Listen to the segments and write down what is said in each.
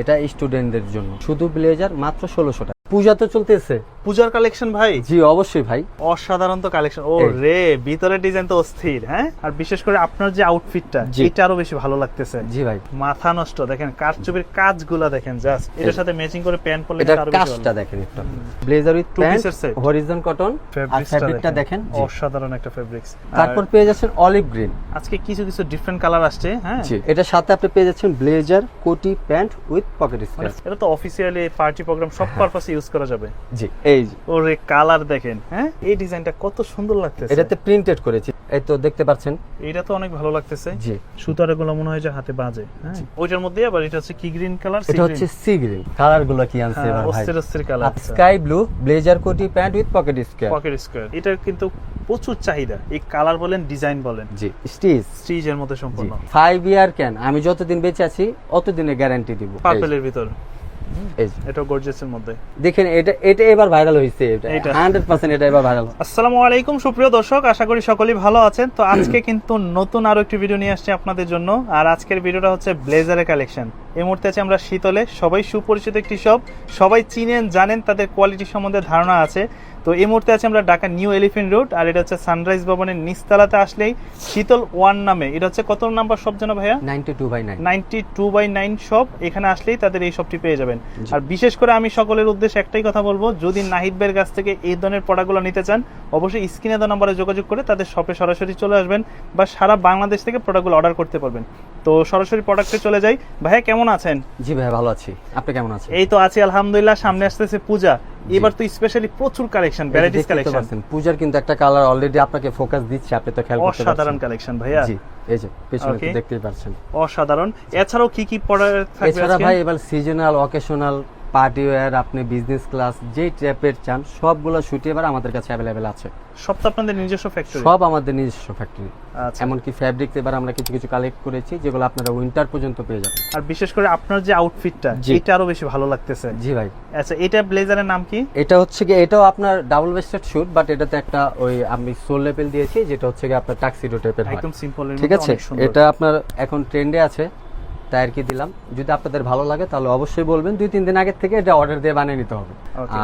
এটা স্টুডেন্টদের জন্য। শুধু ব্লেজার মাত্র ষোলোশো পূজা তো চলতেছে। পূজার কালেকশন ভাই? জি অবশ্যই ভাই। অসাধারণ তো কালেকশন ও রে ভিতরে ডিজাইন তো অস্থির হ্যাঁ? আর বিশেষ করে আপনার যে আউটফিটটা। এটা আরও বেশি ভালো লাগতেছে। জি ভাই। মাথা নষ্ট দেখেন কারচুপির কাজগুলা দেখেন জাস্ট এটার সাথে ম্যাচিং করে প্যান্ট পরলে এটার আরও কাজটা দেখেন একটু। ব্লেজার উইথ piece এর set। হরিজন কটন আর ফ্যাব্রিকটা দেখেন। অসাধারণ একটা ফেব্রিক্স তারপর পেয়ে যাচ্ছেন অলিভ গ্রিন আজকে কিছু কিছু ডিফারেন্ট কালার আসছে হ্যাঁ? জি এটার সাথে আপনি পেয়ে যাচ্ছেন ব্লেজার কোটি প্যান্ট উইথ পকেট স্পেস এটা তো অফিসিয়ালি পার্টি প্রোগ্রাম সব পারপাসে ইউজ করা যাবে? জি এই ওরে কালার দেখেন হ্যাঁ? এই ডিজাইনটা কত সুন্দর লাগতেছে। এটাতে প্রিন্টেড করেছি এই তো দেখতে পাচ্ছেন। এটা তো অনেক ভালো লাগতেছে। জি। সুতারগুলো মনে হয় যে হাতে বাজে হ্যাঁ? ওইটার মধ্যে আবার এটা হচ্ছে কি গ্রিন কালার এটা হচ্ছে সি গ্রিন কালারগুলো কি আনছে এবার ভাই? হ্যাঁ, অস্থির অস্থির কালার স্কাই ব্লু ব্লেজার কোটি pant with pocket square pocket square এটা কিন্তু প্রচুর চাহিদা। এই কালার বলেন ডিজাইন বলেন। জি স্টিচ স্টিজের মধ্যে জি। সম্পূর্ণ ফাইভ ইয়ার ক্যান আমি যতদিন বেঁচে আছি অতদিনের গ্যারান্টি দিব। পার্পেলের ভিতর। এটা গর্জিয়াসের মধ্যে। দেখেন এটা এটা এবার ভাইরাল এটা। এটা এবার আসসালামু আলাইকুম সুপ্রিয় দর্শক আশা করি সকলেই ভালো আছেন। তো আজকে কিন্তু নতুন আরও একটি ভিডিও নিয়ে আসছি আপনাদের জন্য। আর আজকের ভিডিওটা হচ্ছে ব্লেজারের কালেকশন এই মুহূর্তে আছে আমরা শীতলে। সবাই সুপরিচিত একটি শপ সবাই চিনেন জানেন তাদের কোয়ালিটি সম্বন্ধে ধারণা আছে। তো এই মুহূর্তে আছে আমরা ঢাকা নিউ এলিফেন্ট রোড আর এটা হচ্ছে সানরাইজ ভবনের নিচতলাতে আসলেই শীতল ওয়ান নামে। এটা হচ্ছে কত নাম্বার শপ যেন ভাইয়া? Ninety two by nine. Ninety two by nine shop এখানে আসলেই তাদের এই শপটি পেয়ে যাবেন। আর বিশেষ করে আমি সকলের উদ্দেশ্যে একটাই কথা বলব যদি নাহিদ ভাইয়ের কাছ থেকে এই ধরনের প্রোডাক্টগুলো নিতে চান অবশ্যই স্ক্রিনে দেওয়া নাম্বারে যোগাযোগ করে তাদের শপে সরাসরি চলে আসবেন বা সারা বাংলাদেশ থেকে প্রোডাক্টগুলো অর্ডার করতে পারবেন। তো সরাসরি প্রোডাক্টে চলে যাই। ভাইয়া কেমন আছেন? জি ভাই ভালো আছি। আপনি কেমন আছেন? এই তো আছি আলহামদুলিল্লাহ সামনে আসতেছে পূজা। এবার তো স্পেশালি প্রচুর কালেকশন ভ্যারাইটিস কালেকশন পূজার কিন্তু একটা কালার অলরেডি আপনাকে ফোকাস দিচ্ছে আপনি তো খেয়াল করতে অসাধারণ পারছেন কালেকশন ভাইয়া। জি এই যে পেছনে দেখতেই পারছেন অসাধারণ। এছাড়াও কি কি পড়া থাকবে এছাড়া ভাই এবার সিজনাল অকেশনাল পার্টি ওয়্যার আপনি বিজনেস ক্লাস যেই টাইপের চান সবগুলো শুটে এবার আমাদের কাছে অ্যাভেলেবেল আছে। সব তো আপনাদের নিজস্ব ফ্যাক্টরি সব আমাদের নিজস্ব ফ্যাক্টরি আচ্ছা। এমনকি ফ্যাব্রিক এবার আমরা কিছু কিছু কালেক্ট করেছি যেগুলো আপনারা উইন্টার পর্যন্ত পেয়ে যাবেন। আর বিশেষ করে আপনার যে আউটফিটটা। এটা আরও বেশি ভালো লাগতেছে। জি ভাই। আচ্ছা এটা ব্লেজারের নাম কি? এটা হচ্ছে কি এটাও আপনার ডাবল বেস্টেড শুট বাট এটাতে একটা ওই আমি সোল লেভেল দিয়েছি যেটা হচ্ছে কি আপনার টাক্সিডো টাইপের একদম সিম্পল ঠিক আছে? এটা আপনার এখন ট্রেন্ডে আছে। তাই আর কি দিলাম। যদি আপনাদের ভালো লাগে তাহলে অবশ্যই বলবেন দুই তিন দিন আগের থেকে এটা অর্ডার দিয়ে বানিয়ে নিতে হবে।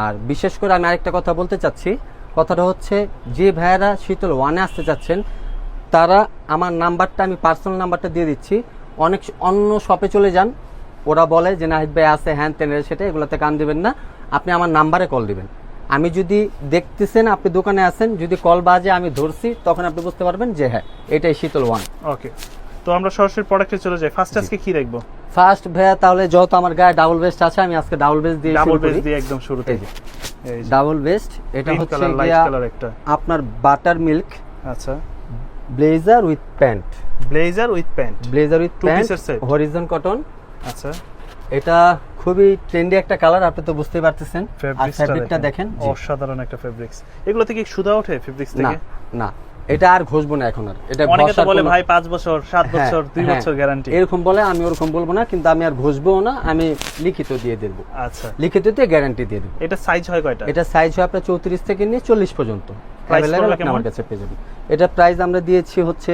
আর বিশেষ করে আমি আরেকটা কথা বলতে চাচ্ছি। কথাটা হচ্ছে যে ভাইয়েরা শীতল ওয়ানে আসতে চাচ্ছেন তারা আমার নাম্বারটা আমি পার্সোনাল নাম্বারটা দিয়ে দিচ্ছি। অনেক অন্য শপে চলে যান ওরা বলে যে নাহিদ ভাই আছে হ্যান তেন সেটা এগুলোতে কান দিবেন না। আপনি আমার নাম্বারে কল দিবেন। আমি যদি দেখতেছেন আপনি দোকানে আছেন যদি কল বাজে আমি ধরছি তখন আপনি বুঝতে পারবেন যে হ্যাঁ এটাই শীতল ওয়ান ওকে তো আমরা সরাসরি প্রোডাক্টে চলে যাই। ফার্স্ট আজকে কি দেখব? ফার্স্ট ভাইয়া তাহলে যেহেতু আমার গায়ে ডাবল বেস্ট আছে আমি আজকে ডাবল বেস্ট দিয়ে ডাবল শুরু বেস করি। দিয়ে একদম যে এই ডাবল বেস্ট এটা হচ্ছে লাইট কালার একটা। আপনার বাটার মিল্ক আচ্ছা blazer with pant blazer with pant blazer with pant. Harijan cotton আচ্ছা। এটা খুবই ট্রেন্ডি একটা কালার আপনি তো বুঝতেই পারতেছেন। আর ফ্যাব্রিকটা দেখেন। অসাধারণ একটা ফেব্রিক্স এগুলো থেকে সুদা ওঠে ফেব্রিক্স না থেকে? না। এটা আর ঘষবো না এখন আর। এটা অনেকে তো বলে ভাই পাঁচ বছর সাত হ্যাঁ, বছর দুই হ্যাঁ। বছর গ্যারান্টি এরকম বলে আমি ওরকম বলব না কিন্তু আমি আর ঘষবো না আমি লিখিত দিয়ে দেবো। আচ্ছা। লিখিত দিয়ে গ্যারান্টি দিয়ে দেবো। এটা সাইজ হয় কয়টা? এটা সাইজ হয় আপনার চৌত্রিশ থেকে নিয়ে চল্লিশ পর্যন্ত? আমার কাছে পেয়ে যাবেন। এটা প্রাইস আমরা দিয়েছি হচ্ছে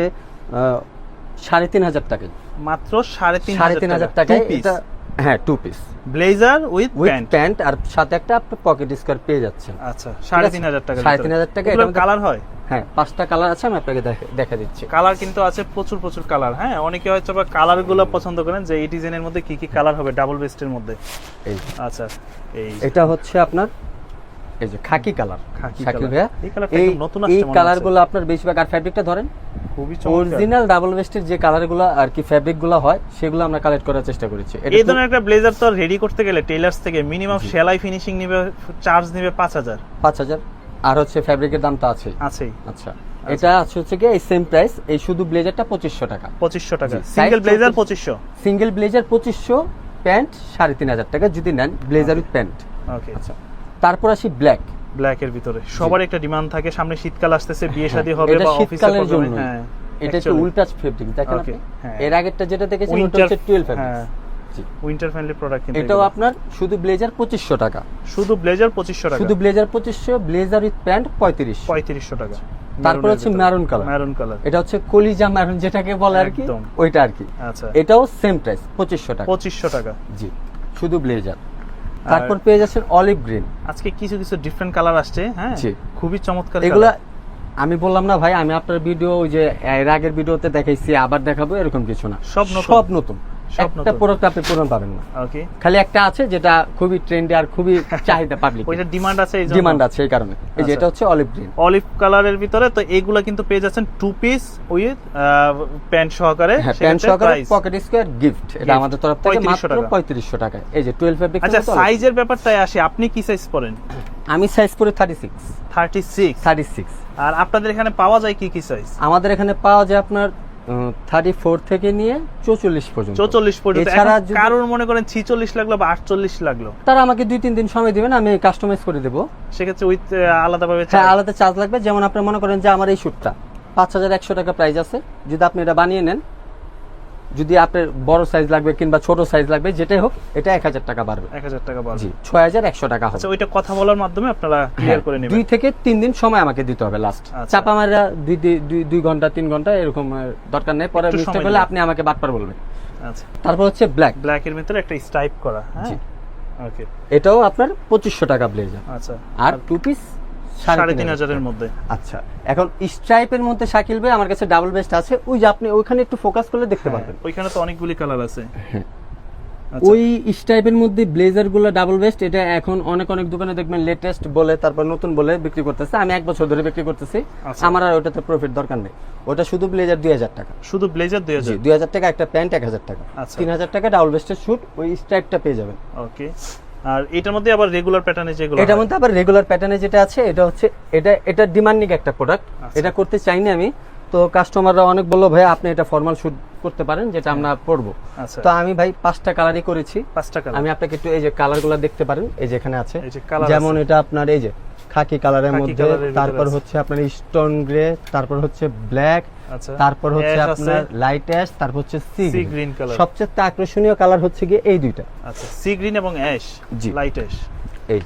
সাড়ে তিন হাজার টাকায়। মাত্র সাড়ে তিন হাজার টাকায় এটা হ্যাঁ two piece blazer with pant pant আর সাথে একটা আপনি পকেট স্কার পেয়ে যাচ্ছেন আচ্ছা সাড়ে তিন হাজার টাকা সাড়ে তিন হাজার টাকা, এটার কালার হয়? হ্যাঁ পাঁচটা কালার আছে আমি আপনাকে দেখা দিচ্ছি। কালার কিন্তু আছে প্রচুর প্রচুর কালার হ্যাঁ? অনেকে হয়তো বা কালারগুলো পছন্দ করেন যে এই ডিজাইনের মধ্যে কি কি কালার হবে ডাবল বেস্টের মধ্যে। এই আচ্ছা এই এটা হচ্ছে আপনার এই যে খাকি কালার। colour। ভাইয়া এই এই একদম নতুন আসছে মনে কালার আপনার বেশিরভাগ আর ফ্যাব্রিকটা ধরেন? খুবই অরিজিনাল ডাবল বেস্টের যে কালারগুলো আর কি ফ্যাব্রিকগুলো হয় সেগুলো আমরা কালেক্ট করার চেষ্টা করেছি। এই ধরনের একটা ব্লেজার তো রেডি করতে গেলে টেলার্স থেকে মিনিমাম সেলাই ফিনিশিং নিবে চার্জ নিবে পাঁচ হাজার। পাঁচ হাজার। আর হচ্ছে ফ্যাব্রিকের দাম তো আছে আছেই। আচ্ছা। এটা আছে হচ্ছে কি এই সেম প্রাইস এই শুধু ব্লেজারটা পঁচিশশো টাকা। পঁচিশশো টাকা। সিঙ্গেল ব্লেজার 24 পঁচিশশো। সিঙ্গেল ব্লেজার পঁচিশশো প্যান্ট সাড়ে তিন হাজার টাকা। যদি নেন ব্লেজার উইথ প্যান্ট ওকে আচ্ছা। তারপর আসি ব্ল্যাক ব্ল্যাক এর ভিতরে। সবার একটা ডিমান্ড থাকে সামনে শীতকাল আসতেছে বিয়ে শাদী হবে বা অফিসে শীতকালের জন্য হ্যাঁ এটা একটু উল্টাচ ফেব্রিক দেখেন আপনি? হ্যাঁ। এর আগেরটা যেটা দেখেছেন ওটা হচ্ছে টুয়েলভ হ্যাঁ উইন্টার ফ্রেন্ডলি প্রোডাক্ট কিন্তু এটাও আপনার শুধু ব্লেজার পঁচিশশো টাকা। শুধু ব্লেজার পঁচিশশো টাকা। শুধু ব্লেজার পঁচিশশো ব্লেজার উইথ প্যান্ট পঁয়ত্রিশ পঁয়ত্রিশশো টাকা। তারপর হচ্ছে ম্যারুন কালার ম্যারুন কালার এটা হচ্ছে কলিজা ম্যারুন যেটাকে বলে আর কি ওইটা আর কি। আচ্ছা। এটাও সেম প্রাইস পঁচিশশো টাকা। পঁচিশশো টাকা। জি শুধু ব্লেজার তারপর পেয়ে যাচ্ছেন অলিভ গ্রিন আজকে কিছু কিছু ডিফারেন্ট কালার আসছে হ্যাঁ? খুবই চমৎকার এগুলা আমি বললাম না ভাই আমি আপনার ভিডিও ওই যে এর আগের ভিডিওতে দেখাইছি আবার দেখাবো এরকম কিছু না। সব নতুন? সব নতুন। একটা প্রোডাক্ট আপনি পুরনো পাবেন না। ওকে খালি একটা আছে যেটা খুবই ট্রেন্ডি আর খুবই চাহিদা পাবলিক ওইটা ডিমান্ড আছে এই ডিমান্ড আছে এই কারণে। এই যে আচ্ছা। এটা হচ্ছে অলিভ গ্রিন অলিভ কালারের ভিতরে তো এগুলা কিন্তু পেয়ে যাচ্ছেন টু পিস উইথ প্যান্ট সহকারে। প্যান্ট সহকারে পকেট স্কোয়ার গিফট এটা আমাদের তরফ থেকে 3500 মাত্র টাকা। পঁয়ত্রিশশো টাকায়। এই যে টুয়েলভ ফেব্রিক আচ্ছা সাইজের ব্যাপারটাই আসে। আপনি কি সাইজ পরেন? আমি size thirty six thirty six আর আপনাদের এখানে পাওয়া যায় কি কি সাইজ আমাদের এখানে পাওয়া যায় আপনার থার্টি ফোর থেকে নিয়ে চৌচল্লিশ পর্যন্ত। চৌচল্লিশ পর্যন্ত। এছাড়া কারোর মনে করেন ছিচল্লিশ লাগল বা আটচল্লিশ লাগল? তারা আমাকে দুই তিন দিন সময় দিবেন আমি কাস্টমাইজ করে দেবো। সেক্ষেত্রে উইথ আলাদাভাবে হ্যাঁ। আলাদা চার্জ লাগবে। যেমন আপনি মনে করেন যে আমার এই শ্যুটটা পাঁচ হাজার একশো টাকা প্রাইস আছে। যদি আপনি এটা বানিয়ে নেন যদি আপনার বড় সাইজ লাগবে কিংবা ছোট সাইজ লাগবে যেটাই হোক এটা এক হাজার টাকা বাড়বে। এক হাজার টাকা বাড়বে। জি ছয় হাজার একশো টাকা হবে। আচ্ছা ওইটা কথা বলার মাধ্যমে আপনারা ক্লিয়ার করে নেবেন। দুই থেকে তিন দিন সময় আমাকে দিতে হবে লাস্ট আচ্ছা। চাপা মারা দুই দুই- দুই দুই ঘণ্টা তিন ঘণ্টা এরকম দরকার নেই। পরে মিস্টেক হলে আপনি আমাকে বাটপার বলবেন। আচ্ছা। তারপর হচ্ছে ব্ল্যাক ব্ল্যাক এর ভিতরে একটা স্টাইপ করা হ্যাঁ? ওকে এটাও আপনার পঁচিশশো টাকা ব্লেজার আচ্ছা। আর টু পিস সাড়ে তিন হাজারের মধ্যে। আচ্ছা এখন স্ট্রাইপের মধ্যে শাকিল ভাই আমার কাছে ডাবল বেস্ট আছে। ওই যে আপনি ওইখানে একটু ফোকাস করলে দেখতে পারবেন। ওইখানে তো অনেকগুলি কালার আছে। হ্যাঁ। আচ্ছা। ওই স্টাইপের মধ্যে ব্লেজারগুলো ডাবল বেস্ট এটা এখন অনেক অনেক দোকানে দেখবেন লেটেস্ট বলে তারপর নতুন বলে বিক্রি করতেছে। আমি এক বছর ধরে বিক্রি করতেছি। আচ্ছা। আমার আর ওটাতে প্রফিট দরকার নেই। ওটা শুধু ব্লেজার দুই হাজার টাকা। শুধু ব্লেজার দুই হাজার? দুই হাজার টাকা একটা প্যান্ট এক হাজার টাকা। আচ্ছা। তিন হাজার টাকা ডাবল বেস্টের শুট ওই স্ট্রাইপটা পেয়ে যাবেন। ওকে আর এটার মধ্যে আবার রেগুলার প্যাটার্নে যেগুলো এটার মধ্যে আবার রেগুলার প্যাটার্নে যেটা আছে এটা হচ্ছে এটা এটা ডিমান্ডিং একটা প্রোডাক্ট আচ্ছা। এটা করতে চাইনি আমি। তো কাস্টমাররা অনেক বলল ভাই আপনি এটা ফর্মাল শুট করতে পারেন যেটা আমরা পরবো আচ্ছা। তো আমি ভাই পাঁচটা কালারই করেছি। পাঁচটা কালার আমি আপনাকে একটু এই যে কালারগুলো দেখতে পারেন। এই যে এখানে আছে। যেমন এটা আপনার এই যে খাকি কালারের মধ্যে। তারপর হচ্ছে আপনার স্টোন গ্রে তারপর হচ্ছে ব্ল্যাক তারপর হচ্ছে আপনার লাইট অ্যাশ তারপর হচ্ছে সি green colour। সবচেয়ে আকর্ষণীয় কালার হচ্ছে গিয়ে এই দুইটা। আচ্ছা সি গ্রিন এবং অ্যাশ লাইট অ্যাশ এই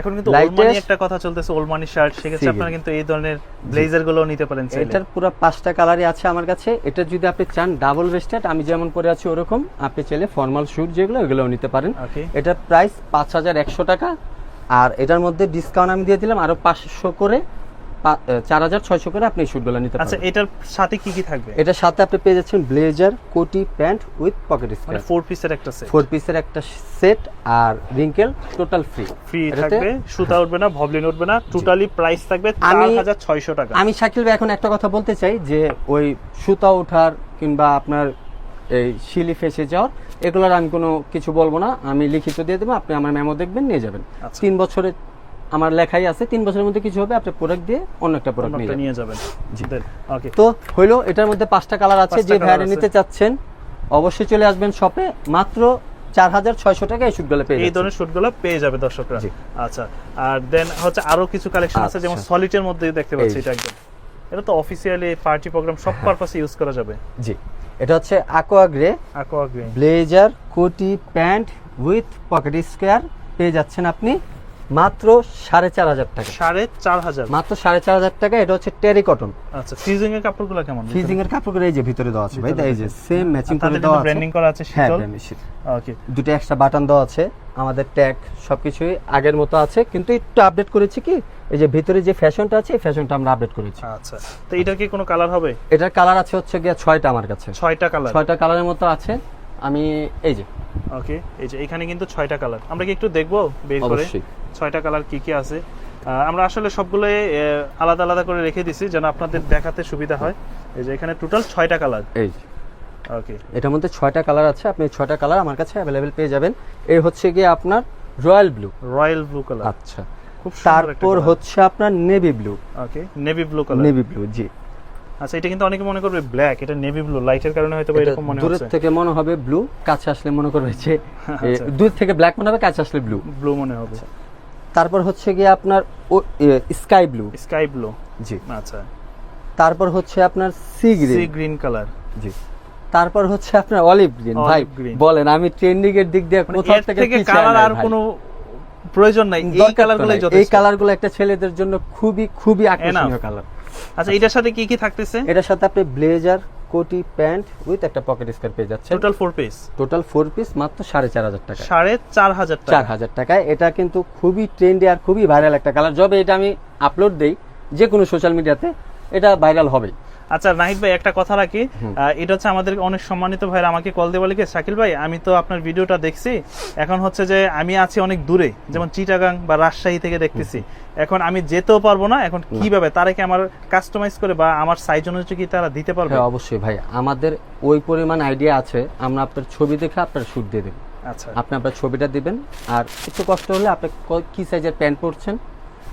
এখন কিন্তু ওলমানি একটা কথা চলতেছে ওলমানি শার্ট সেক্ষেত্রে আপনারা কিন্তু এই ধরনের ব্লেজারগুলো নিতে পারেন এটার পুরো পাঁচটা কালারই আছে আমার কাছে। এটা যদি আপনি চান ডাবল ভেস্টেড আমি যেমন পরে আছি ওরকম। আপনি চাইলে ফর্মাল শুট যেগুলো ওগুলোও নিতে পারেন। এটার প্রাইস পাঁচ হাজার একশো টাকা। আর এটার মধ্যে ডিসকাউন্ট আমি দিয়ে দিলাম আরও পাঁচশো করে। চার হাজার ছয়শো করে আপনি শুটগুলো নিতে আচ্ছা এটার সাথে কি কি থাকবে? এটার সাথে আপনি পেয়ে যাচ্ছেন ব্লেজার কোটি প্যান্ট উইথ পকেট মানে ফোর পিসের একটা সেট ফোর পিসের একটা সেট আর রিঙ্কেল টোটাল ফ্রি ফ্রি থাকবে সুতা উঠবে না ভবলিন উঠবে না টোটালি প্রাইস থাকবে চার আমি- হাজার ছয়শো টাকা। আমি শাকিল ভাই এখন একটা কথা বলতে চাই যে ওই সুতা ওঠার কিংবা আপনার এই শিলি ফেসে যাওয়ার এগুলোর আমি কোনো কিছু বলব না। আমি লিখিত দিয়ে দেবো আপনি আমার মেমো দেখবেন নিয়ে যাবেন। আচ্ছা। তিন বছরে আমার লেখাই আছে তিন বছরের মধ্যে কিছু হবে আপনি প্রোডাক্ট দিয়ে অন্য একটা প্রোডাক্ট নিয়ে যাবেন। ওকে তো হইল এটার মধ্যে পাঁচটা কালার আছে যে আছে। নিতে চাচ্ছেন অবশ্যই চলে আসবেন শপে মাত্র চার হাজার ছয়শো টাকা এই শুটগুলো পেয়ে এই। ধরনের শুটগুলো পেয়ে যাবে দর্শকরা। আচ্ছা আর দেন হচ্ছে আরও কিছু কালেকশন আছে যেমন আচ্ছা। সলিটের মধ্যে দেখতে পাচ্ছি। এটা একদম। এটা তো অফিসিয়ালি পার্টি প্রোগ্রাম সব পারপাসে ইউজ করা যাবে। জি। এটা হচ্ছে aqua grey aqua green blazer কোটি প্যান্ট উইথ পকেট স্কোয়ার পেয়ে যাচ্ছেন আপনি। মাত্র সাড়ে চার হাজার টাকা। সাড়ে চার হাজার। মাত্র সাড়ে চার হাজার টাকা এটা হচ্ছে টেরি কটন। আচ্ছা ফ্রিজিং এর কাপড়গুলো কেমন? ফিজিং এর কাপড় এই যে ভিতরে দেওয়া আছে ভাই এই যে সেম ম্যাচিং করে দেওয়া আছে। ব্র্যান্ডিং করা আছে হ্যাঁ শীতল? ওকে দুটো এক্সট্রা বাটন দেওয়া আছে আমাদের ট্যাগ সবকিছুই আগের মতো আছে কিন্তু একটু আপডেট করেছি কি এই যে ভিতরে যে ফ্যাশনটা আছে এই ফ্যাশনটা আমরা আপডেট করেছি। আচ্ছা তো এটার কি কোনো কালার হবে? এটার কালার আছে হচ্ছে গিয়ে ছয়টা আমার কাছে। ছয়টা কালার ছয়টা কালারের মতো আছে। আমি এই যে। ওকে এই যে এখানে কিন্তু ছয়টা কালার আমরা কি একটু দেখব বের করে? ছয়টা কালার কি কি আছে? আমরা আসলে সবগুলো আলাদা আলাদা করে রেখে দিছি যেন আপনাদের দেখাতে সুবিধা হয়। এই যে এখানে টোটাল ছয়টা কালার এই যে। ওকে এটার মধ্যে ছয়টা কালার আছে আপনি ছয়টা কালার আমার কাছে অ্যাভেলেবেল পেয়ে যাবেন। এই হচ্ছে গিয়ে আপনার royal blue royal blue colour আচ্ছা। খুব তারপর হচ্ছে আপনার navy blue okay navy blue colour navy blue জি। আচ্ছা এটা কিন্তু অনেকে মনে করবে ব্ল্যাক এটা নেভি ব্লু লাইটের কারণে হয়তো এরকম মনে হচ্ছে। থেকে মনে হবে ব্লু কাছে আসলে মনে করবে যে আচ্ছা। দূর থেকে ব্ল্যাক মনে হবে কাছে আসলে ব্লু ব্লু মনে হবে। তারপর হচ্ছে গিয়ে আপনার স্কাই ব্লু স্কাই ব্লু জি। আচ্ছা। তারপর হচ্ছে আপনার sea sea green green colour জি। তারপর হচ্ছে আপনার অলিভ গ্রিন ভাই বলেন আমি ট্রেন্ডিং এর দিক দিয়ে কোথাও থেকে কালার আর কোনো প্রয়োজন নাই। এই তো এই কালারগুলো একটা ছেলেদের জন্য খুবই খুবই আকর্ষণীয় কালার আচ্ছা এটার সাথে কি কি থাকতেছে? এটার সাথে আপনি ব্লেজার কোটি প্যান্ট উইথ একটা পকেট স্কার্ট পেয়ে যাচ্ছে total four piece total four piece মাত্র সাড়ে চার হাজার টাকা। সাড়ে চার হাজার চার টাকা হাজার টাকায়। এটা কিন্তু খুবই ট্রেন্ডি আর খুবই ভাইরাল একটা কালার যবে এটা আমি আপলোড দেই যে কোনো সোশ্যাল মিডিয়াতে এটা ভাইরাল হবে আচ্ছা নাহিদ ভাই একটা কথা রাখি। এটা হচ্ছে আমাদের অনেক সম্মানিত ভাইরা আমাকে কল দিয়ে বলে কি শাকিল ভাই আমি তো আপনার ভিডিওটা দেখছি। এখন হচ্ছে যে আমি আছি অনেক দূরে যেমন চিটাগাং বা রাজশাহী থেকে দেখতেছি। এখন আমি যেতেও পারব না এখন কীভাবে তারা কি আমার কাস্টমাইজ করে বা আমার সাইজ অনুযায়ী কি তারা দিতে পারবে? হ্যাঁ অবশ্যই ভাই আমাদের ওই পরিমাণ আইডিয়া আছে আমরা আপনার ছবি দেখে আপনার শুট দিয়ে দেবো। আচ্ছা। আপনি আপনার ছবিটা দিবেন আর একটু কষ্ট হলে আপনি কি সাইজের প্যান্ট পরছেন?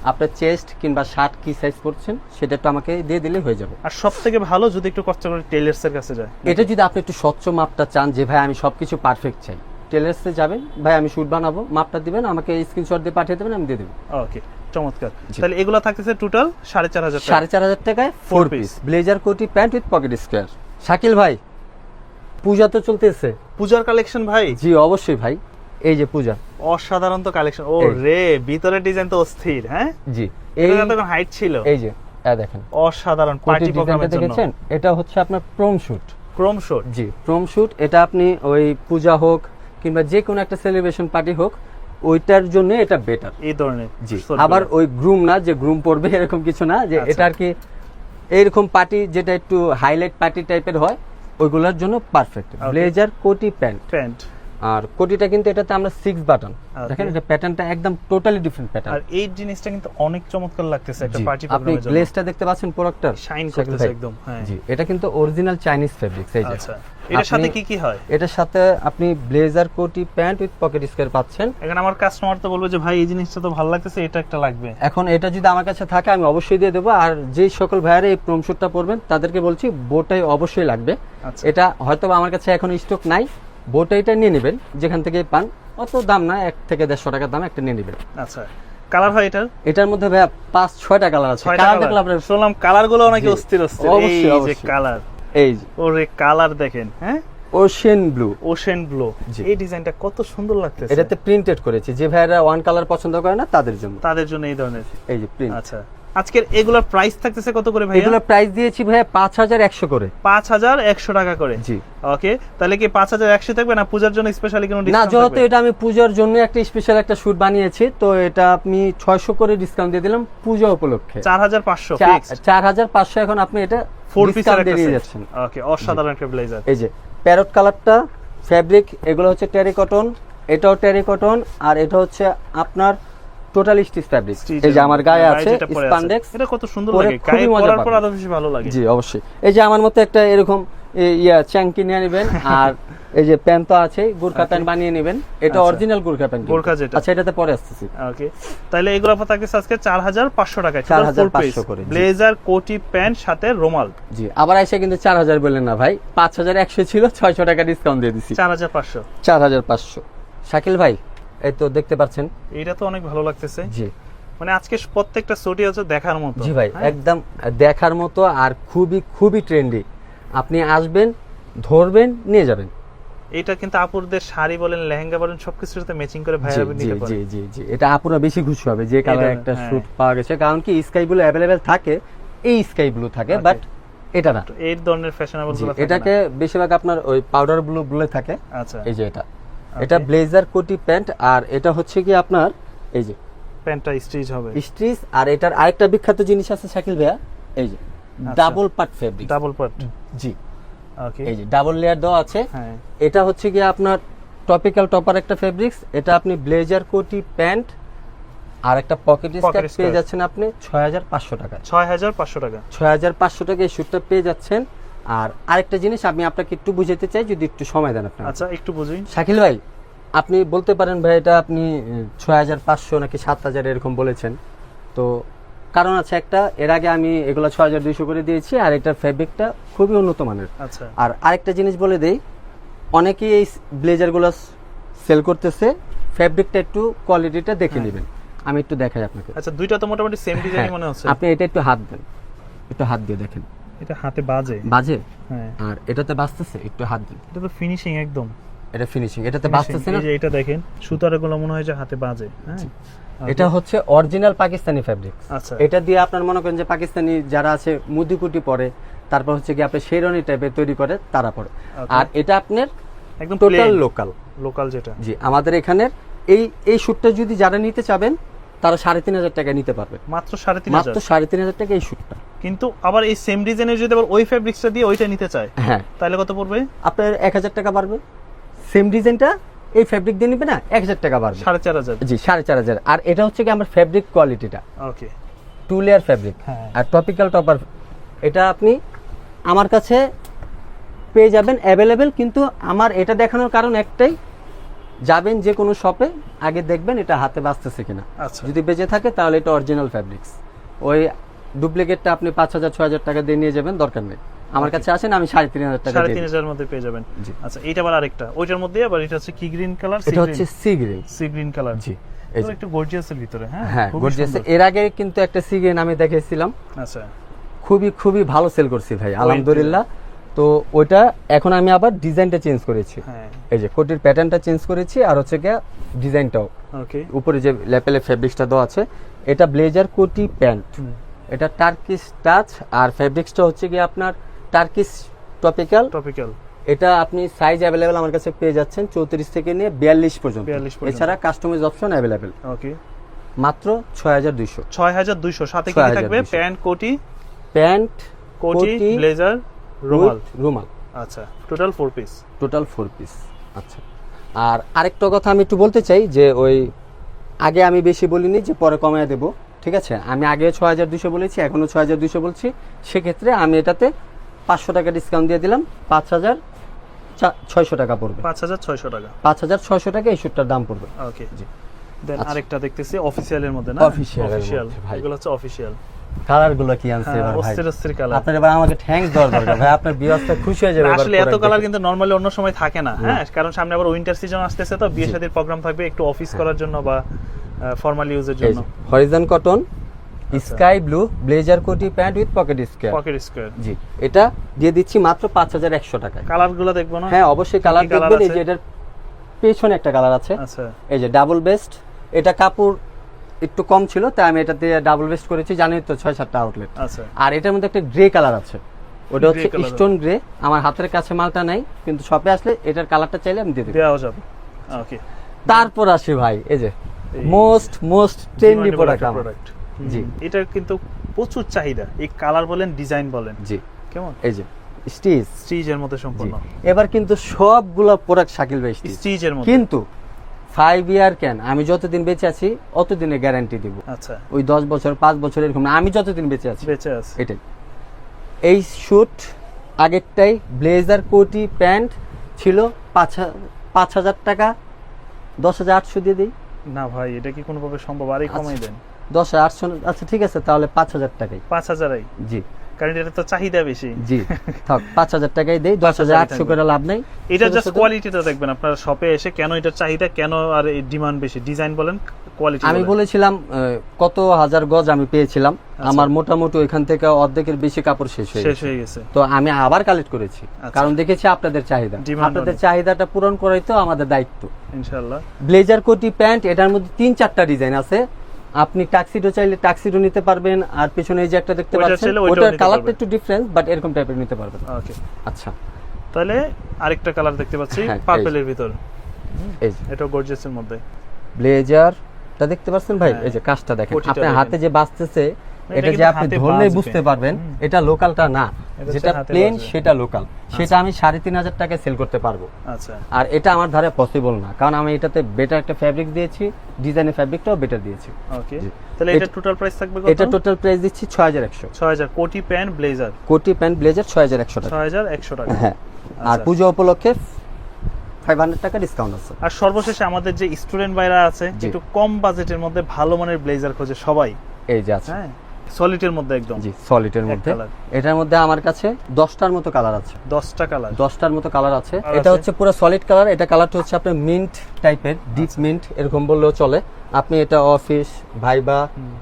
আপনার চেস্ট কিংবা শার্ট কি সাইজ পরছেন সেটা একটু আমাকে দিয়ে দিলে হয়ে যাবে। আর সব থেকে ভালো যদি একটু কষ্ট করে টেলার্স এর কাছে যায়। এটা যদি আপনি একটু স্বচ্ছ মাপটা চান যে ভাই আমি সবকিছু পারফেক্ট চাই। টেলার্সে যাবেন ভাই আমি শুট বানাবো মাপটা দিবেন আমাকে স্ক্রিনশট দিয়ে পাঠিয়ে দেবেন আমি দিয়ে দেবো। ওকে চমৎকার। তাহলে এগুলো থাকতেছে টোটাল সাড়ে চার হাজার টাকা। সাড়ে চার হাজার টাকায় ফোর পিস ব্লেজার কোটি pant with pocket square Shakil ভাই পূজা তো চলতেছে। পূজার কালেকশন ভাই? জি অবশ্যই ভাই। এই যে পূজা। অসাধারণ তো কালেকশন ও রে ভিতরে ডিজাইন তো অস্থির হ্যাঁ? জি। এই এটা তো হাইট ছিল। এই যে দেখেন। অসাধারণ পার্টি প্রোগ্রামের জন্য। দেখেছেন? এটা হচ্ছে আপনার প্রোম শুট ক্রোম শোট জি প্রোম শুট এটা আপনি ওই পূজা হোক কিংবা যে কোনো একটা সেলিব্রেশন পার্টি হোক ওইটার জন্য এটা বেটার এই ধরনের। জি আবার ওই গ্রুম না যে গ্রুম পরবে এরকম কিছু না যে আচ্ছা। এটা আর কি এইরকম পার্টি যেটা একটু হাইলাইট পার্টি টাইপের হয় ওইগুলোর জন্য পারফেক্ট ব্লেজার কোটি প্যান্ট। প্যান্ট আর কোটিটা কিন্তু এটাতে আমরা সিক্স বাটন দেখেন এটা প্যাটার্নটা একদম টোটালি ডিফারেন্ট আর এই জিনিসটা কিন্তু অনেক চমৎকার লাগতেছে একটা পার্টি আপনি প্রোগ্রামের জন্য। গ্লেজটা দেখতে পাচ্ছেন প্রোডাক্টটা শাইন করতেছে একদম হ্যাঁ। জি এটা কিন্তু অরিজিনাল চাইনিজ ফেব্রিক্স এই যে। আচ্ছা এটার সাথে কি কি হয়? এটার সাথে আপনি ব্লেজার কোটি প্যান্ট উইথ পকেট স্কোয়ার পাচ্ছেন। এখন আমার কাস্টমার তো বলবে যে ভাই এই জিনিসটা তো ভালো লাগতেছে এটা একটা লাগবে। এখন এটা যদি আমার কাছে থাকে আমি অবশ্যই দিয়ে দেবো। আর যেই সকল ভাইয়ারা এই প্রোম শুটটা পরবেন তাদেরকে বলছি বোটাই অবশ্যই লাগবে। আচ্ছা। এটা হয়তো আমার কাছে এখন স্টক নাই। বোটাইটা নিয়ে নেবেন যেখান থেকে পান অত দাম না এক থেকে দেড়শো টাকার দাম একটা নিয়ে নেবেন। আচ্ছা কালার হয় এটার? এটার মধ্যে ভাইয়া পাঁচ ছয়টা কালার আছে। কালার। দেখলে আপনার শুনলাম কালারগুলো নাকি অস্থির অস্থির। অবশ্যই, যে অবশ্যই। কালার। এই ওরে কালার দেখেন হ্যাঁ? Ocean blue ocean blue. এই ডিজাইনটা কত সুন্দর লাগতেছে। এটাতে প্রিন্টেড করেছি। যে ভাইয়ারা ওয়ান কালার পছন্দ করে না তাদের জন্য। তাদের জন্য এই ধরনের। এই যে প্রিন্ট আচ্ছা। আজকের এগুলোর প্রাইস থাকতেছে কত করে ভাই এগুলো প্রাইস দিয়েছি হাজার একশো করে। পাঁচ হাজার একশো টাকা করে। জি। ওকে তাহলে কি পাঁচ হাজার একশো থাকবে না পূজার জন্য স্পেশালি কোনো না যেহেতু এটা আমি পূজার জন্য একটা স্পেশাল একটা শুট বানিয়েছি তো এটা আপনি ছয়শো করে ডিসকাউন্ট দিয়ে দিলাম পূজা উপলক্ষে। চার হাজার পাঁচশো চার হাজার পাঁচশো এখন আপনি এটা ফোর পিসের ডিসকাউন্ট দিয়ে যাচ্ছেন। ওকে অসাধারণ একটা ব্লেজার এই যে প্যারট কালারটা ফ্যাব্রিক এগুলো হচ্ছে টেরি কটন এটাও টেরি কটন আর এটা হচ্ছে আপনার টোটাল স্টিচ ফ্যাব্রিক এই যে আমার গায়ে আছে স্পান্ডেক্স এটা কত সুন্দর লাগে। গায়ে পরার পর আরও বেশি ভালো লাগে। জি অবশ্যই। এই যে আমার মতো একটা এরকম ইয়া চ্যাঙ্কি নিয়ে নেবেন। আর এই যে প্যান্ট তো আছে গুরখা প্যান্ট বানিয়ে নেবেন। এটা আচ্ছা। অরিজিনাল গুরখা প্যান্ট গোর্খা যেটা। আচ্ছা এটাতে পরে আসতেছি। ওকে। তাহলে এগুলো থাকছে আজকে চার হাজার পাঁচশো টাকা 4,500 করে। ব্লেজার কোটি প্যান্ট সাথে রোমাল। জি আবার এসে কিন্তু চার হাজার বললেন না ভাই। পাঁচ হাজার একশো ছিল ছয়শো টাকা ডিসকাউন্ট দিয়ে দিছি। চার হাজার পাঁচশো। চার হাজার পাঁচশো। শাকিল ভাই এই তো দেখতে পাচ্ছেন। এটা তো অনেক ভালো লাগতেছে। জি। মানে আজকে প্রত্যেকটা সোটি হচ্ছে দেখার মতো। জি ভাই হ্যাঁ? একদম দেখার মতো আর খুবই খুবই ট্রেন্ডি আপনি আসবেন ধরবেন নিয়ে যাবেন। এটা কিন্তু আপুরদের শাড়ি বলেন লেহেঙ্গা বলেন সবকিছুর সাথে ম্যাচিং করে জি নিতে পারে জি জি জি। এটা আপুরা বেশি খুশি হবে যে কালার একটা হ্যাঁ। স্যুট পাওয়া গেছে। কারণ কি স্কাই ব্লু অ্যাভেলেবেল থাকে এই স্কাই ব্লু থাকে বাট এটা না। এই ধরনের ফ্যাশনেবল জি, এটাকে বেশিরভাগ আপনার ওই পাউডার ব্লু বলে থাকে। আচ্ছা। এই যে এটা। এটা ব্লেজার কোটি প্যান্ট আর এটা হচ্ছে কি আপনার এই যে। প্যান্টটা স্টিচ হবে। স্ট্রিচ আর এটার আরেকটা বিখ্যাত জিনিস আছে শাকিল ভাইয়া এই যে double part fabric double part জি। ওকে এই যে ডাবল লেয়ার দেওয়া আছে। হ্যাঁ। এটা হচ্ছে কি আপনার টপিক্যাল টপার একটা ফেব্রিক্স এটা আপনি ব্লেজার কোটি প্যান্ট আর একটা পকেট স্কার্ট পেয়ে যাচ্ছেন আপনি ছয় হাজার পাঁচশো টাকায়। ছয় হাজার পাঁচশো টাকা। ছয় হাজার পাঁচশো টাকা এই শ্যুটটা পেয়ে যাচ্ছেন। আর আরেকটা জিনিস আমি আপনাকে একটু বুঝাতে চাই যদি একটু সময় দেন আপনার। আচ্ছা একটু বুঝুই। শাকিল ভাই আপনি বলতে পারেন ভাই এটা আপনি ছয় হাজার পাঁচশো নাকি সাত হাজার এরকম বলেছেন। তো কারণ আছে একটা এর আগে আমি এগুলো ছয় হাজার দুইশো করে দিয়েছি আর এটার ফেব্রিকটা খুবই উন্নত মানের। আচ্ছা। আর আরেকটা জিনিস বলে দেই অনেকেই এই ব্লেজারগুলো সেল করতেছে ফেব্রিকটা একটু কোয়ালিটিটা দেখে নেবেন। আমি একটু দেখাই আপনাকে। আচ্ছা দুইটা তো মোটামুটি সেম ডিজাইনই হ্যাঁ, মনে হচ্ছে। আপনি এটা একটু হাত দেন। একটু হাত দিয়ে দেখেন। এটা হাতে বাজে। বাজে? হ্যাঁ। আর এটাতে বাজতেছে? একটু হাত দিন। এটা তো ফিনিশিং একদম। এটা ফিনিশিং এটাতে বাজতেছে না? এই যে এটা দেখেন সুতারগুলো মনে হয় যে হাতে বাজে। হ্যাঁ। এটা হচ্ছে অরিজিনাল পাকিস্তানি ফ্যাব্রিক আচ্ছা। এটা দিয়ে আপনার মনে করেন যে পাকিস্তানি যারা আছে মুদিকুটি পরে তারপর হচ্ছে কি আপনি শেরনি টাইপের তৈরি করে তারা পরে। আর এটা আপনার একদম টোটাল লোকাল লোকাল যেটা। জি আমাদের এখানের এই এই শ্যুটটা যদি যারা নিতে চাবেন তারা সাড়ে তিন হাজার টাকা নিতে পারবে। মাত্র সাড়ে তিন মাত্র সাড়ে তিন হাজার টাকা এই শ্যুটটা কিন্তু আবার এই সেম ডিজাইনের যদি আবার ওই ফেব্রিক্সটা দিয়ে ওইটা নিতে চায় হ্যাঁ। তাহলে কত পড়বে? আপনার এক হাজার টাকা বাড়বে। সেম ডিজাইনটা এই ফ্যাব্রিক দিয়ে নিবে না এক হাজার টাকা বাড়বে। সাড়ে চার হাজার। জি সাড়ে চার হাজার। আর এটা হচ্ছে কি আমার ফ্যাব্রিক কোয়ালিটিটা ওকে টু লেয়ার ফ্যাব্রিক। আর টপিক্যাল টপার এটা আপনি আমার কাছে পেয়ে যাবেন অ্যাভেলেবেল কিন্তু আমার এটা দেখানোর কারণ একটাই যাবেন যে কোনো শপে আগে দেখবেন এটা হাতে বাঁচতেছে কিনা। আচ্ছা। যদি বেঁচে থাকে তাহলে এটা অরিজিনাল ফ্যাব্রিক্স ওই ডুপ্লিকেটটা আপনি পাঁচ হাজার ছয় হাজার টাকা দিয়ে নিয়ে যাবেন দরকার নেই। আমার কাছে আসেন আমি সাড়ে তিন হাজার টাকা সাড়ে দিয়ে তিন দিই। হাজারের মধ্যে পেয়ে যাবেন। জি। আচ্ছা এইটা আবার আরেকটা। ওইটার মধ্যে আবার এটা হচ্ছে কি গ্রিন কালার এটা হচ্ছে sea green sea green colour জি। একটু গর্জিয়াসের ভিতরে হ্যাঁ? হ্যাঁ খুবই গর্জিয়াস এর আগে কিন্তু একটা সি গ্রিন আমি দেখেছিলাম। আচ্ছা। খুবই খুবই ভালো সেল করছি ভাই আলহামদুলিল্লাহ। তো ওইটা এখন আমি আবার ডিজাইনটা চেঞ্জ করেছি। হ্যাঁ। এই যে কোটির প্যাটার্নটা চেঞ্জ করেছি আর হচ্ছে গিয়ে ডিজাইনটাও ওকে উপরে যে লেপেলে ফেব্রিক্সটা দেওয়া আছে এটা ব্লেজার কোটি প্যান্ট এটা টার্কিশ টাচ আর ফেব্রিক্সটা হচ্ছে গিয়ে আপনার টার্কিশ টপিক্যাল টপিক্যাল এটা আপনি সাইজ অ্যাভেলেবেল আমার কাছে পেয়ে যাচ্ছেন চৌত্রিশ থেকে নিয়ে বিয়াল্লিশ পর্যন্ত। 42 পর্যন্ত। এছাড়া কাস্টমাইজ অপশন অ্যাভেলেবেল ওকে মাত্র ছয় হাজার দুইশো। ছয় হাজার দুইশো। সাথে কি থাকবে? প্যান্ট কোটি? প্যান্ট কোটি ব্লেজার রুমাল। রুমাল। আচ্ছা total four piece total four piece আচ্ছা। আর আরেকটা কথা আমি একটু বলতে চাই যে ওই আগে আমি বেশি বলিনি যে পরে কমায় দেব। ঠিক আছে? আমি আগে ছয় হাজার দুশো বলেছি এখনও ছয় হাজার দুশো বলছি। সেক্ষেত্রে আমি এটাতে পাঁচশো টাকা ডিসকাউন্ট দিয়ে দিলাম পাঁচ হাজার ছয়শো টাকা পড়বে। পাঁচ হাজার ছয়শো টাকা। পাঁচ হাজার ছয়শো টাকা এই শ্যুটটার দাম পড়বে। ওকে। জি। দেন আচ্ছা। আরেকটা দেখতেছি অফিসিয়ালের মধ্যে না? অফিসিয়াল ভাই। এগুলো হচ্ছে অফিসিয়াল কালারগুলো কি আনছে হ্যাঁ, এবার ভাই? অস্থির অস্থির কালার আপনার এবার আমাকে থ্যাঙ্কস দেওয়ার দরকার ভাই। আপনার বিয়াসটা খুশি হয়ে যাবে আসলে এত কালার কিন্তু নরমালি অন্য সময় থাকে না হ্যাঁ? কারণ সামনে আবার উইন্টার সিজন আসতেছে তো বিয়ে। শাদীর প্রোগ্রাম থাকবে একটু অফিস হ্যাঁ। করার জন্য বা ফর্মাল ইউজের জন্য। হরিজন কটন আচ্ছা। স্কাই ব্লু ব্লেজার কোটি pant with pocket square pocket square জি এটা দিয়ে দিচ্ছি মাত্র পাঁচ হাজার একশো টাকায়। কালারগুলো দেখব না? হ্যাঁ অবশ্যই কালার দেখবেন এই যে এটার পেছনে একটা কালার আছে। আচ্ছা। এই যে ডাবল বেস্ট এটা কাপড় একটু কম ছিল তাই আমি এটা দিয়ে ডাবল বেস্ট করেছি জানেন তো ছয় সাতটা আউটলেট আচ্ছা। আর এটার মধ্যে একটা গ্রে কালার আছে। ওটা হচ্ছে স্টোন গ্রে আমার হাতের কাছে মালটা নাই কিন্তু শপে আসলে এটার কালারটা চাইলে আমি দিয়ে দেবো। ওকে তারপর আসি ভাই এই যে মোস্ট মোস্ট ট্রেন্ডি প্রোডাক্ট জি। এটার কিন্তু প্রচুর চাহিদা। এই কালার বলেন ডিজাইন বলেন। জি। কেমন? এই যে স্টিচ স্টিজের মধ্যে সম্পূর্ণ এবার কিন্তু সবগুলো প্রোডাক্ট শাকিল ভাই স্টিজের মধ্যে। কিন্তু ফাইভ ইয়ার ক্যান আমি যতদিন বেঁচে আছি অতদিনে গ্যারান্টি দিব। আচ্ছা। ওই দশ বছর পাঁচ বছর এরকম না আমি যতদিন বেঁচে আছি। বেঁচে আছি। এটাই এই শুট আগেরটাই ব্লেজার কোটি প্যান্ট ছিল পাঁচ পাঁচ হাজার টাকা দশ হাজার আটশো দিয়ে দিই। না ভাই এটা কি কোনোভাবে সম্ভব? আরই কমাই আচ্ছা। দেন। দশ আটশো আচ্ছা ঠিক আছে তাহলে পাঁচ হাজার টাকাই। পাঁচ হাজারাই? জি। কারণ এটা তো চাহিদা বেশি। জি থাক দেই করে লাভ নেই। এটা জাস্ট কোয়ালিটিটা দেখবেন আপনারা শপে এসে কেন এটার চাহিদা কেন আর এই ডিমান্ড বেশি? ডিজাইন বলেন কোয়ালিটি আমি বলেছিলাম কত হাজার গজ আমি পেয়েছিলাম আচ্ছা। আমার মোটামুটি ওইখান থেকে অর্ধেকের বেশি কাপড় শেষ হয়ে শেষ হয়ে গেছে। তো আমি আবার কালেক্ট করেছি আচ্ছা। কারণ দেখেছি আপনাদের চাহিদা। আপনাদের চাহিদাটা পূরণ করাই তো আমাদের দায়িত্ব। ইনশাআল্লাহ। ব্লেজার কোটি প্যান্ট এটার মধ্যে তিন চারটা ডিজাইন আছে। আপনি টাক্সিডো চাইলে টাক্সিডো নিতে পারবেন আর পিছনে এই যে একটা দেখতে পাচ্ছেন ওটার কালারটা একটু ডিফারেন্ট বাট এরকম টাইপের নিতে পারবেন। ওকে আচ্ছা। তাহলে আরেকটা কালার দেখতে পাচ্ছি হ্যাঁ, পার্পেলের ভিতর। এই যে। এটা গর্জিয়াসের মধ্যে। ব্লেজারটা দেখতে পাচ্ছেন ভাই? হ্যাঁ। এই যে কাজটা দেখেন। আপনার হাতে যে বাজতেছে এটা যে আপনি ধরলেই বুঝতে পারবেন এটা লোকালটা না। যেটা প্লেন সেটা লোকাল সেটা আমি সাড়ে তিন হাজার টাকায় সেল করতে পারব। আচ্ছা। আর এটা আমার ধারে পসিবল না। কারণ আমি এটাতে বেটার একটা ফ্যাব্রিক দিয়েছি ডিজাইনের ফ্যাব্রিকটাও বেটার দিয়েছি। ওকে তাহলে এটা টোটাল প্রাইস থাকবে এটা টোটাল প্রাইস দিচ্ছি ছয় হাজার একশো। ছয় হাজার। কোটি প্যান্ট ব্লেজার কোটি প্যান্ট ব্লেজার ছয় হাজার একশো টাকা। ছয় হাজার একশো টাকা। হ্যাঁ। আর আচ্ছা। পুজো উপলক্ষে ফাইভ হান্ড্রেড টাকা ডিসকাউন্ট আছে। আর সর্বশেষে আমাদের যে স্টুডেন্ট ভাইরা আছে। একটু কম বাজেটের মধ্যে ভালো মানের ব্লেজার খোঁজে সবাই। এই যে আছে। হ্যাঁ। সলিডের মধ্যে একদম। জি সলিডের মধ্যে। এটার মধ্যে আমার কাছে দশটার মতো কালার আছে। দশটা কালার দশটার মতো কালার আছে। এটা হচ্ছে পুরো সলিড কালার এটা কালারটা হচ্ছে আপনার মিন্ট টাইপের ডিপ। মিন্ট এরকম বললেও চলে। আপনি এটা অফিস ভাইবা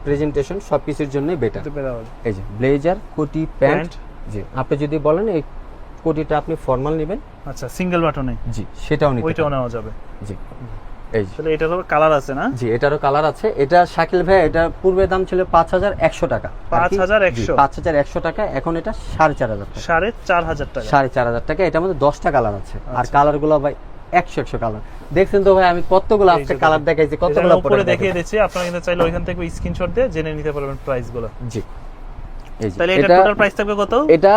প্রেজেন্টেশন সব কিছুর জন্যই বেটার এই যে ব্লেজার কোটি প্যান্ট প্যান্ট জি আপনি যদি বলেন এই কোটিটা আপনি ফর্মাল নেবেন। আচ্ছা সিঙ্গেল বাটনে জি সেটাও নিতে ওইটাও নেওয়া যাবে। জি। এই যে। তাহলে এটার কালার আছে না? জি এটারও কালার আছে। এটা শাকিল ভাই এটা পূর্বে দাম ছিল পাঁচ হাজার একশো টাকা। 5,100 পাঁচ হাজার একশো টাকা এখন এটা সাড়ে চার হাজার টাকা। সাড়ে চার হাজার টাকা? সাড়ে চার হাজার টাকা এটার মধ্যে দশটা কালার আছে। আর আচ্ছা। কালারগুলো ভাই একশো একশো কালার দেখছেন তো ভাই আমি কতগুলো আজকে কালার দেখাইছি কতগুলো উপরে দেখিয়ে দিচ্ছি আপনারা কিন্তু চাইলে ওইখান থেকে স্ক্রিনশট দিয়ে জেনে নিতে পারবেন প্রাইসগুলো। জি। এই যে তাহলে এটা টোটাল প্রাইস থাকবে কত? এটা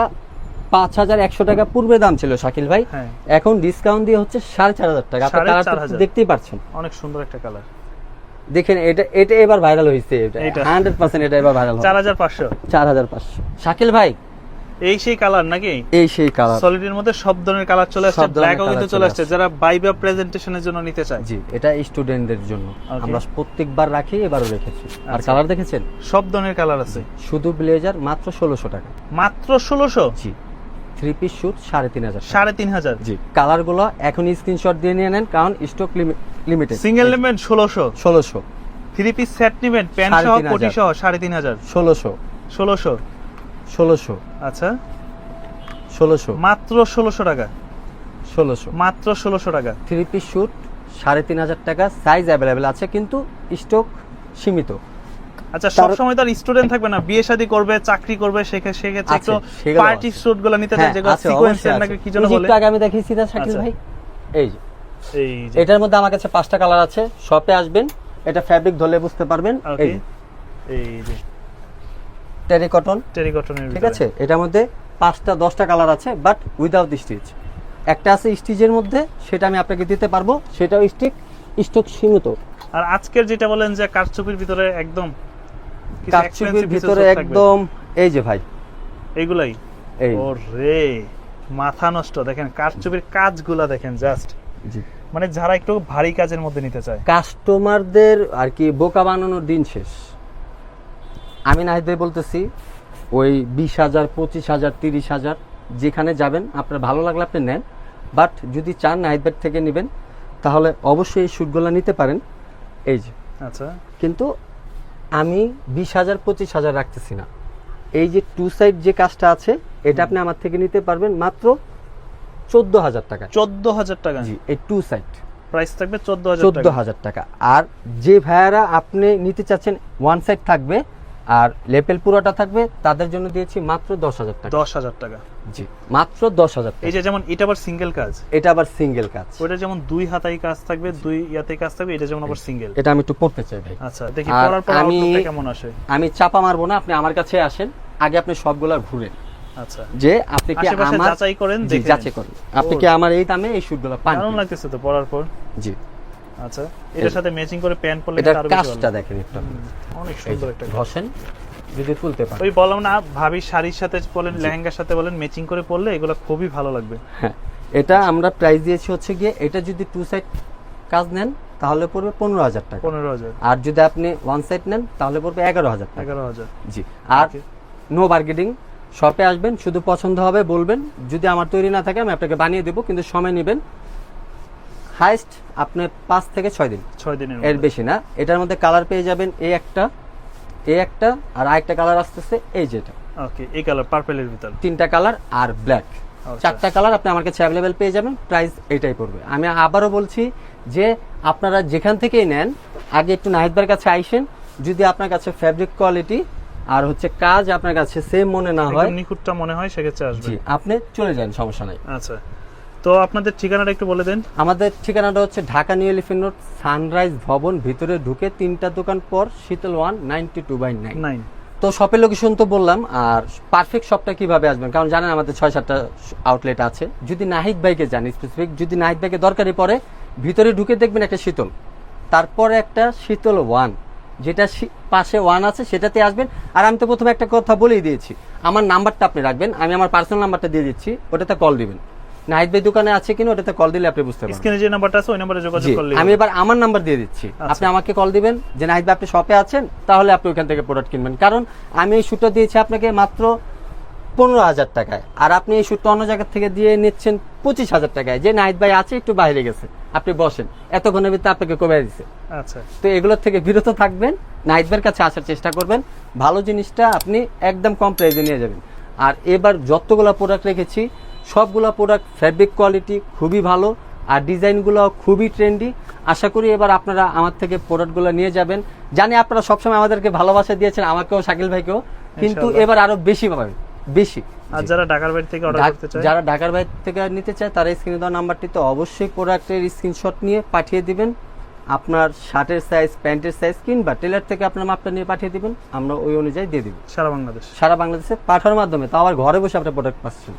পাঁচ হাজার একশো টাকা পূর্বে দাম ছিল শাকিল ভাই। হ্যাঁ। এখন ডিসকাউন্ট দিয়ে হচ্ছে সাড়ে চার হাজার টাকা। আপনি সাড়ে কালারটা চার হাজার। দেখতেই পাচ্ছেন অনেক সুন্দর একটা কালার দেখেন এটা এটা এবার ভাইরাল হয়েছে এটা। হান্ড্রেড পার্সেন্ট এটা এবার ভাইরাল চার হাজার পাঁচশো। চার হাজার পাঁচশো। শাকিল ভাই? এই সেই কালার নাকি? এই সেই কালার সলিডের মধ্যে সব ধরনের কালার চলে আসছে ব্ল্যাকও কিন্তু চলে আসছে। যারা বাইবা প্রেজেন্টেশনের জন্য নিতে চায়। জি এটা স্টুডেন্টদের জন্য. আমরা প্রত্যেকবার রাখি এবারও রেখেছি। আর আচ্ছা। কালার দেখেছেন? সব ধরনের কালার আছে। শুধু ব্লেজার মাত্র ষোলোশো টাকা। মাত্র ষোলোশো? জি। থ্রি পিস শুট সাড়ে তিন হাজার সাড়ে তিন হাজার। জি কালারগুলো এখন স্ক্রিনশট দিয়ে নিয়ে নেন কারণ স্টক লিমিটেড সিঙ্গেল নেবেন ষোলোশো। ষোলোশো। থ্রি পিস সেট নেবেন প্যান্ট সহ কোটি সহ সাড়ে তিন হাজার। ষোলোশো। ষোলোশো। ষোলোশো। আচ্ছা। ষোলোশো। মাত্র ষোলোশো টাকা। ষোলোশো। মাত্র ষোলোশো টাকা। থ্রি পিস শুট সাড়ে তিন হাজার টাকা। সাইজ অ্যাভেলেবেল আছে কিন্তু স্টক সীমিত। আচ্ছা সব সময় তো আর স্টুডেন্ট থাকবে না। বিয়ে শাদী করবে চাকরি করবে সেক্ষেত্রে সেক্ষেত্রে আছে, একটু পার্টি। স্যুটগুলো নিতে চায় হ্যাঁ যেগুলো সিকোয়েন্সের নাকি কি যেন ওই যে বলে? একটু আগে আমি দেখিয়েছি না শাকিল আচ্ছা। ভাই? এই যে। এই যে। এটার মধ্যে আমার কাছে পাঁচটা কালার আছে। শপে আসবেন এটা ফ্যাব্রিক ধরলে বুঝতে পারবেন। এই এই যে। টেরি কটন টেরিকটনের ঠিক আছে? এটার মধ্যে পাঁচটা দশটা কালার আছে বাট উইদাউট স্টিচ একটা আছে স্টিচের মধ্যে সেটা আমি আপনাকে দিতে পারব। সেটাও স্টিক স্টক সীমিত। আর আজকের যেটা বলেন যে কারচুপির ভিতরে একদম কিছু ভিতরে একদম এই যে ভাই। এইগুলাই এই। ও রে মাথা নষ্ট। দেখেন কারচুপির কাজগুলা দেখেন জাস্ট জি। মানে যারা একটু ভারী কাজের মধ্যে নিতে চায়। কাস্টমারদের আর কি বোকা বানানোর দিন শেষ। আমি নাহিদ ভাই বলতেছি ওই বিশ হাজার পঁচিশ হাজার তিরিশ হাজার যেখানে যাবেন আপনার ভালো লাগলে আপনি নেন। বাট যদি চান নাহিদ ভাই থেকে নেবেন তাহলে অবশ্যই এই শ্যুটগুলো নিতে পারেন। এই যে। আচ্ছা। কিন্তু আমি বিশ হাজার পঁচিশ হাজার রাখতেছি না। এই যে টু সাইড যে কাজটা আছে এটা আপনি আমার থেকে নিতে পারবেন মাত্র চোদ্দ হাজার টাকা। চোদ্দ হাজার টাকা। জি এই টু সাইড প্রাইস থাকবে চোদ্দ হাজার চোদ্দ হাজার টাকা। আর যে ভাইয়ারা আপনি নিতে চাচ্ছেন ওয়ান সাইড থাকবে আর লেপেল পুরোটা থাকবে তাদের জন্য দিয়েছি মাত্র দশ হাজার টাকা। দশ হাজার টাকা। জি। মাত্র দশ হাজার এই যে যেমন এটা আবার সিঙ্গেল কাজ? এটা আবার সিঙ্গেল কাজ। ওইটা যেমন দুই হাতাই কাজ থাকবে দুই ইয়াতেই কাজ থাকবে এটা যেমন আবার সিঙ্গেল এটা আমি একটু পড়তে চাই ভাই। আচ্ছা দেখি পড়ার পর আউটলুকটা কেমন আসে? আমি চাপা মারবো না আপনি আমার কাছে আসেন আগে আপনি সবগুলা ঘুরেন। আচ্ছা। যে আপনি কি আমার যাচাই করেন, যাচাই করেন। আপনি কি আমার এই দামে এই শুটগুলো পান? কিনা? লাগতেছে তো পড়ার পর। জি। আচ্ছা এটার সাথে ম্যাচিং করে প্যান্ট পরলে আরও বেশি ভালো। দেখেন একটু। অনেক সুন্দর একটা ঘষেন। যদি তুলতে পারেন ওই বললাম না ভাবি শাড়ির সাথে বলেন লেহেঙ্গার সাথে বলেন ম্যাচিং করে পরলে এগুলো খুবই ভালো লাগবে। হ্যাঁ এটা আমরা প্রাইস দিয়েছি হচ্ছে গিয়ে এটা যদি টু সাইড কাজ নেন তাহলে পড়বে পনেরো হাজার টাকা। পনেরো হাজার। আর যদি আপনি ওয়ান সাইড নেন তাহলে পড়বে এগারো হাজার টাকা। এগারো হাজার। জি আর নো বার্গেটিং শপে আসবেন শুধু পছন্দ হবে বলবেন যদি আমার তৈরি না থাকে আমি আপনাকে বানিয়ে দেবো কিন্তু সময় নেবেন হাইস্ট আপনি পাঁচ থেকে ছয় দিন। ছয় দিনের এর বেশি না। এটার মধ্যে কালার পেয়ে যাবেন এই একটা এই একটা আর আরেকটা কালার আসতেছে এই যেটা ওকে এই কালার পার্পেলের ভিতর। তিনটা কালার আর ব্ল্যাক। চারটা কালার আপনি আমার কাছে অ্যাভেলেবেল পেয়ে যাবেন প্রাইস এটাই পড়বে। আমি আবারও বলছি যে আপনারা যেখান থেকেই নেন আগে একটু নাহিদবার কাছে আইসেন যদি আপনার কাছে ফ্যাব্রিক কোয়ালিটি আর হচ্ছে কাজ আপনার কাছে সেম মনে না হয় নিখুঁতটা মনে হয় সেক্ষেত্রে আসবে। জি আপনি চলে যান সমস্যা নাই। আচ্ছা। তো আপনাদের ঠিকানাটা একটু বলে দেন। আমাদের ঠিকানাটা হচ্ছে Dhaka New Elephant Road Sunrise ভবন ভিতরে ঢুকে তিনটা দোকান পর Shital one ninety two by nine. Nine. তো শপের লোকেশন তো বললাম আর পারফেক্ট শপটা কীভাবে আসবেন? কারণ জানেন আমাদের ছয় সাতটা আউটলেট আছে। যদি নাহিদ ভাইকে জানি স্পেসিফিক যদি নাহিদ ভাইকে দরকারি পড়ে ভিতরে ঢুকে দেখবেন একটা শীতল। তারপরে একটা শীতল ওয়ান যেটা পাশে ওয়ান আছে সেটাতে আসবেন। আর আমি তো প্রথমে একটা কথা বলেই দিয়েছি আমার নাম্বারটা আপনি রাখবেন আমি আমার পার্সোনাল নাম্বারটা দিয়ে দিচ্ছি ওটাতে কল দিবেন। নাহিদ ভাই দোকানে আছে কিনা ওটাতে কল দিলে আপনি বুঝতে পারবেন। স্ক্রিনে যে নাম্বারটা আছে ওই নাম্বারে যোগাযোগ করলে আমি এবার আমার নাম্বার দিয়ে দিচ্ছি। আচ্ছা। আপনি আমাকে কল দিবেন যে নাহিদ ভাই আপনি শপে আছেন? তাহলে আপনি ওখান থেকে প্রোডাক্ট কিনবেন। কারণ আমি এই শ্যুটটা দিয়েছি আপনাকে মাত্র পনেরো হাজার টাকায়। আর আপনি এই শ্যুটটা অন্য জায়গা থেকে দিয়ে নিচ্ছেন পঁচিশ হাজার টাকায়। যে নাহিদ ভাই আছে একটু বাইরে গেছে। আপনি বসেন। এতক্ষণের ভিতরে আপনাকে কমে দিচ্ছে আচ্ছা। তো এগুলোর থেকে বিরত থাকবেন নাহিদ ভাইয়ের কাছে আসার চেষ্টা করবেন। ভালো জিনিসটা আপনি একদম কম প্রাইসে নিয়ে যাবেন। আর এবার যতগুলো প্রোডাক্ট রেখেছি সবগুলো প্রোডাক্ট ফ্যাব্রিক কোয়ালিটি খুবই ভালো আর ডিজাইনগুলো খুবই ট্রেন্ডি আশা করি এবার আপনারা আমার থেকে প্রোডাক্টগুলো নিয়ে যাবেন। জানি আপনারা সবসময় আমাদেরকে ভালোবাসা দিয়েছেন আমাকেও শাকিল ভাইকেও। কিন্তু এবার আরও বেশি পাবেন বেশি। আর যারা ঢাকার বাইরে থেকে অর্ডার করতে চায়? যারা ঢাকার বাইরে থেকে নিতে চায় তারা স্ক্রিনে দেওয়া নাম্বারটিতে অবশ্যই প্রোডাক্টের স্ক্রিনশট নিয়ে পাঠিয়ে দিবেন। আপনার শার্টের সাইজ প্যান্টের সাইজ কিংবা টেলার থেকে আপনার মাপটা নিয়ে পাঠিয়ে দিবেন। আমরা ওই অনুযায়ী দিয়ে দিব। সারা বাংলাদেশ। সারা বাংলাদেশে পাঠানোর মাধ্যমে। তো আবার ঘরে বসে আপনার প্রোডাক্ট পাচ্ছেন।